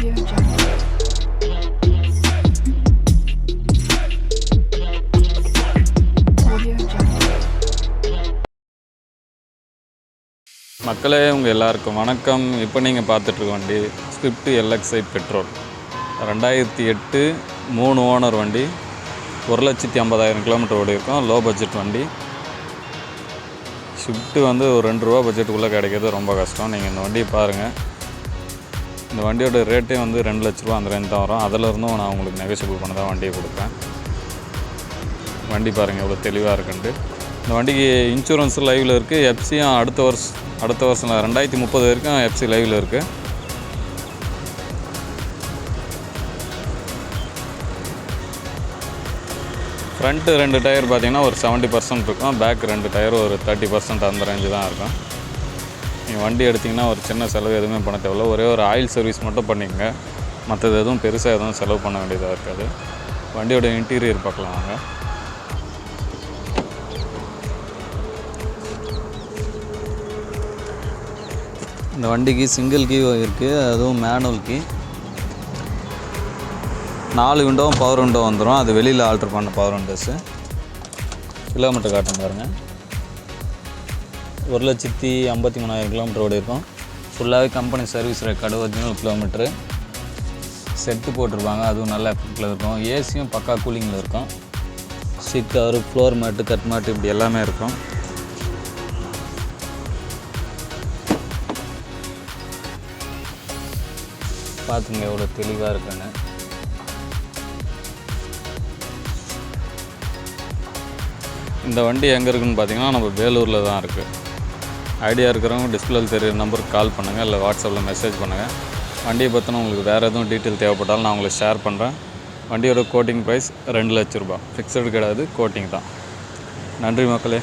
மக்களே உங்கள் எல்லாருக்கும் வணக்கம். இப்போ நீங்கள் பார்த்துட்ருக்க வண்டி ஸ்விஃப்ட் எல்எக்ஸ்ஐ பெட்ரோல் ரெண்டாயிரத்தி எட்டு மூணு ஓனர் வண்டி. ஒரு லட்சத்தி ஐம்பதாயிரம் கிலோமீட்டர் ஓடி இருக்கும். லோ பட்ஜெட் வண்டி. ஸ்விஃப்ட்டு வந்து ஒரு ரெண்டு ரூபா பட்ஜெட்டுக்குள்ளே கிடைக்கிறது ரொம்ப கஷ்டம். நீங்கள் இந்த வண்டியை பாருங்கள் இந்த வண்டியோட ரேட்டே வந்து ரெண்டு லட்ச ரூபா அந்த ரேஞ்ச் தான் வரும். அதிலருந்தும் நான் உங்களுக்கு நெகோஷியபிள் பண்ண தான் வண்டியை கொடுப்பேன். வண்டி பாருங்கள் எவ்வளோ தெளிவாக இருக்குன்ட்டு. இந்த வண்டிக்கு இன்சூரன்ஸ் லைவில் இருக்குது எஃப்சியும் அடுத்த வருஷம் அடுத்த வருஷம் ரெண்டாயிரத்தி முப்பது வரைக்கும் எஃப்சி லைவில் இருக்குது ஃப்ரண்ட்டு ரெண்டு டயர் பார்த்தீங்கன்னா ஒரு செவன்ட்டி பர்சன்ட் இருக்கும். பேக் ரெண்டு டயர் ஒரு தேர்ட்டி பர்சன்ட் அந்த ரேஞ்சு தான் இருக்கும். நீங்கள் வண்டி எடுத்திங்கன்னா ஒரு சின்ன செலவு எதுவுமே பண்ண தேவையில்ல. ஒரே ஒரு ஆயில் சர்வீஸ் மட்டும் பண்ணிக்கங்க. மற்றது எதுவும் பெருசாக எதுவும் செலவு பண்ண வேண்டியதாக இருக்காது. வண்டியோட இன்டீரியர் பார்க்கலாம் வாங்க. இந்த வண்டிக்கு சிங்கிள் கீ இருக்குது அதுவும் மேனுவல் கீ. நாலு விண்டோவும் பவர் விண்டோ வந்துடும் அது வெளியில் ஆல்ட்ரு பண்ண பவர் விண்டோஸு கிலோமீட்டர் காட்டும் பாருங்கள் ஒரு லட்சத்தி ஐம்பத்தி மூணாயிரம் கிலோமீட்டர் ஓடி இருக்கும் ஃபுல்லாகவே company service record original kilometre set போட்டிருப்பாங்க. அதுவும் நல்ல எஃபெக்டில் இருக்கும். ஏசியும் பக்கா கூலிங்கில் இருக்கும். Seat cover floor mat cut mat இப்படி எல்லாமே இருக்கும். பார்த்துங்க எவ்வளோ தெளிவாக இருக்குன்னு. இந்த வண்டி எங்கே இருக்குன்னு பார்த்தீங்கன்னா நம்ம வேலூரில் தான் இருக்குது ஐடியா இருக்கிறவங்க டிஸ்பிளேல தெரியுற நம்பருக்கு கால் பண்ணுங்கள் இல்லை வாட்ஸ்அப்பில் மெசேஜ் பண்ணுங்கள் வண்டியை பற்றின உங்களுக்கு வேறு எதுவும் டீட்டெயில் தேவைப்பட்டாலும் நான் உங்களுக்கு ஷேர் பண்ணுறேன் வண்டியோட கோட்டிங் ப்ரைஸ் ரெண்டு லட்ச ரூபாய். ஃபிக்ஸடு கிடையாது கோட்டிங் தான். நன்றி மக்களே.